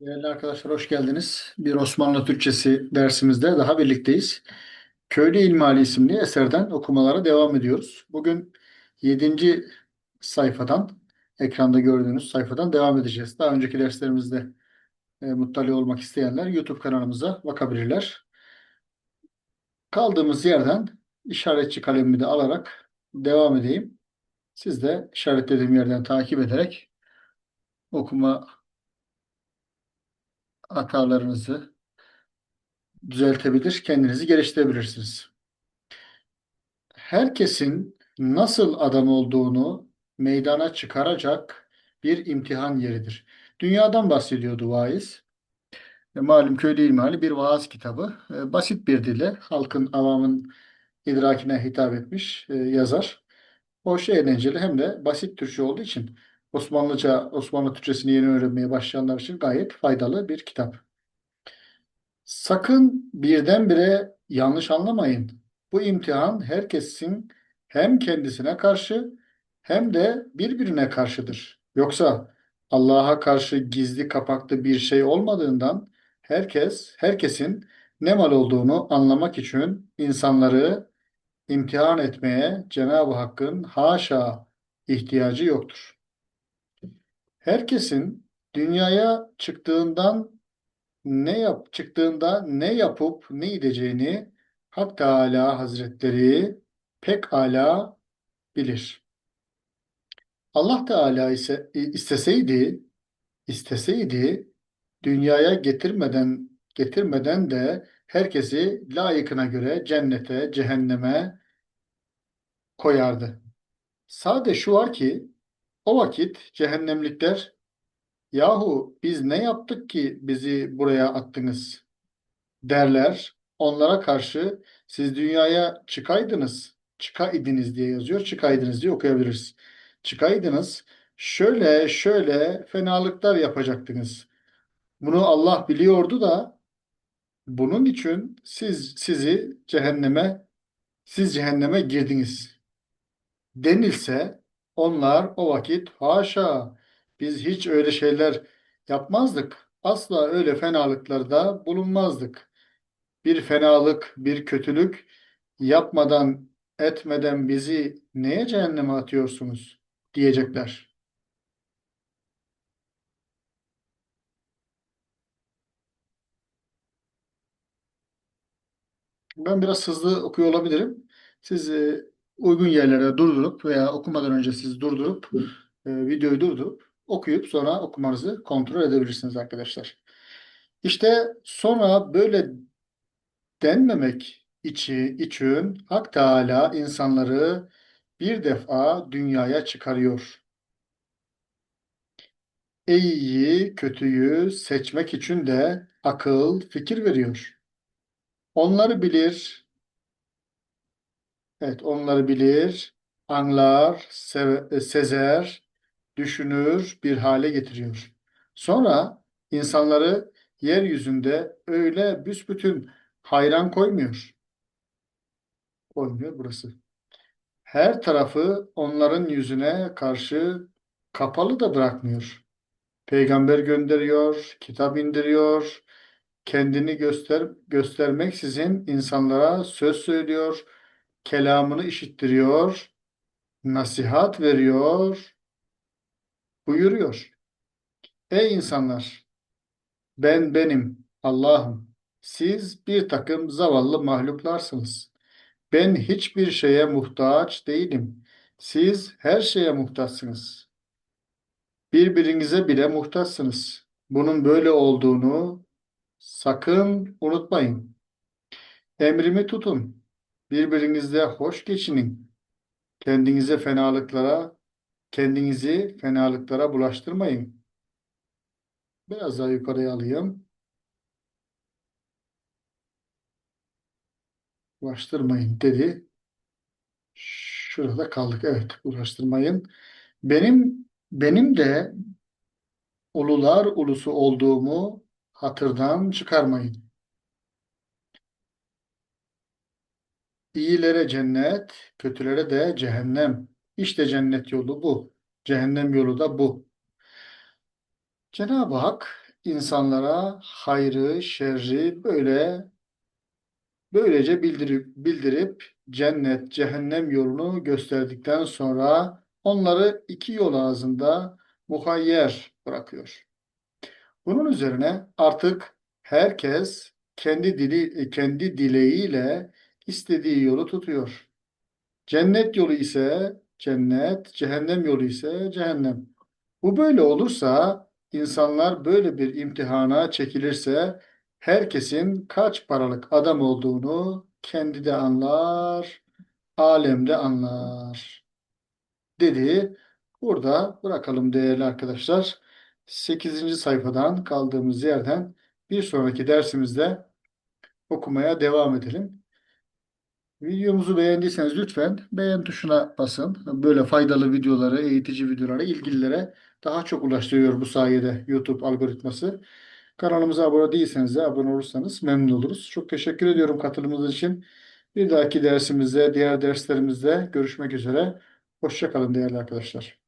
Değerli arkadaşlar hoş geldiniz. Bir Osmanlı Türkçesi dersimizde daha birlikteyiz. Köylü İlmali isimli eserden okumalara devam ediyoruz. Bugün 7. sayfadan, ekranda gördüğünüz sayfadan devam edeceğiz. Daha önceki derslerimizde e, muttali olmak isteyenler YouTube kanalımıza bakabilirler. Kaldığımız yerden işaretçi kalemimi de alarak devam edeyim. Siz de işaretlediğim yerden takip ederek okuma hatalarınızı düzeltebilir, kendinizi geliştirebilirsiniz. Herkesin nasıl adam olduğunu meydana çıkaracak bir imtihan yeridir. Dünyadan bahsediyordu vaiz. E, malum Köylü İlmihali bir vaaz kitabı. E, basit bir dille halkın, avamın idrakine hitap etmiş e, yazar. Hoş eğlenceli hem de basit Türkçe olduğu için Osmanlıca, Osmanlı Türkçesini yeni öğrenmeye başlayanlar için gayet faydalı bir kitap. Sakın birdenbire yanlış anlamayın. Bu imtihan herkesin hem kendisine karşı hem de birbirine karşıdır. Yoksa Allah'a karşı gizli kapaklı bir şey olmadığından herkes, herkesin ne mal olduğunu anlamak için insanları imtihan etmeye Cenab-ı Hakk'ın haşa ihtiyacı yoktur. Herkesin dünyaya çıktığından ne yap çıktığında ne yapıp ne edeceğini Hak Teala Hazretleri pek ala bilir. Allah Teala ise isteseydi isteseydi dünyaya getirmeden getirmeden de herkesi layıkına göre cennete, cehenneme koyardı. Sade şu var ki o vakit cehennemlikler yahu biz ne yaptık ki bizi buraya attınız derler. Onlara karşı siz dünyaya çıkaydınız, çıkaydınız diye yazıyor. Çıkaydınız diye okuyabiliriz. Çıkaydınız, şöyle şöyle fenalıklar yapacaktınız. Bunu Allah biliyordu da bunun için siz sizi cehenneme siz cehenneme girdiniz denilse onlar o vakit haşa biz hiç öyle şeyler yapmazdık. Asla öyle fenalıklarda bulunmazdık. Bir fenalık, bir kötülük yapmadan, etmeden bizi neye cehenneme atıyorsunuz diyecekler. Ben biraz hızlı okuyor olabilirim. Siz e, uygun yerlere durdurup veya okumadan önce siz durdurup e, videoyu durdurup okuyup sonra okumanızı kontrol edebilirsiniz arkadaşlar. İşte sonra böyle denmemek içi, için Hak Teala insanları bir defa dünyaya çıkarıyor. İyiyi, kötüyü seçmek için de akıl, fikir veriyor. Onları bilir, evet onları bilir, anlar, se sezer, düşünür, bir hale getiriyor. Sonra insanları yeryüzünde öyle büsbütün hayran koymuyor. Koymuyor burası. Her tarafı onların yüzüne karşı kapalı da bırakmıyor. Peygamber gönderiyor, kitap indiriyor, kendini göster göstermeksizin insanlara söz söylüyor, kelamını işittiriyor, nasihat veriyor, buyuruyor. Ey insanlar, ben benim Allah'ım. Siz bir takım zavallı mahluklarsınız. Ben hiçbir şeye muhtaç değilim. Siz her şeye muhtaçsınız. Birbirinize bile muhtaçsınız. Bunun böyle olduğunu sakın unutmayın. Emrimi tutun. Birbirinizle hoş geçinin. Kendinize fenalıklara, kendinizi fenalıklara bulaştırmayın. Biraz daha yukarıya alayım. Uğraştırmayın dedi. Şurada kaldık. Evet, uğraştırmayın. Benim benim de ulular ulusu olduğumu hatırdan çıkarmayın. İyilere cennet, kötülere de cehennem. İşte cennet yolu bu. Cehennem yolu da bu. Cenab-ı Hak insanlara hayrı, şerri böyle böylece bildirip bildirip cennet, cehennem yolunu gösterdikten sonra onları iki yol ağzında muhayyer bırakıyor. Bunun üzerine artık herkes kendi dili kendi dileğiyle istediği yolu tutuyor. Cennet yolu ise cennet, cehennem yolu ise cehennem. Bu böyle olursa, insanlar böyle bir imtihana çekilirse, herkesin kaç paralık adam olduğunu kendi de anlar, alem de anlar dedi. Burada bırakalım değerli arkadaşlar. 8. sayfadan kaldığımız yerden bir sonraki dersimizde okumaya devam edelim. Videomuzu beğendiyseniz lütfen beğen tuşuna basın. Böyle faydalı videoları, eğitici videoları ilgililere daha çok ulaştırıyor bu sayede YouTube algoritması. Kanalımıza abone değilseniz de abone olursanız memnun oluruz. Çok teşekkür ediyorum katılımınız için. Bir dahaki dersimizde, diğer derslerimizde görüşmek üzere. Hoşça kalın değerli arkadaşlar.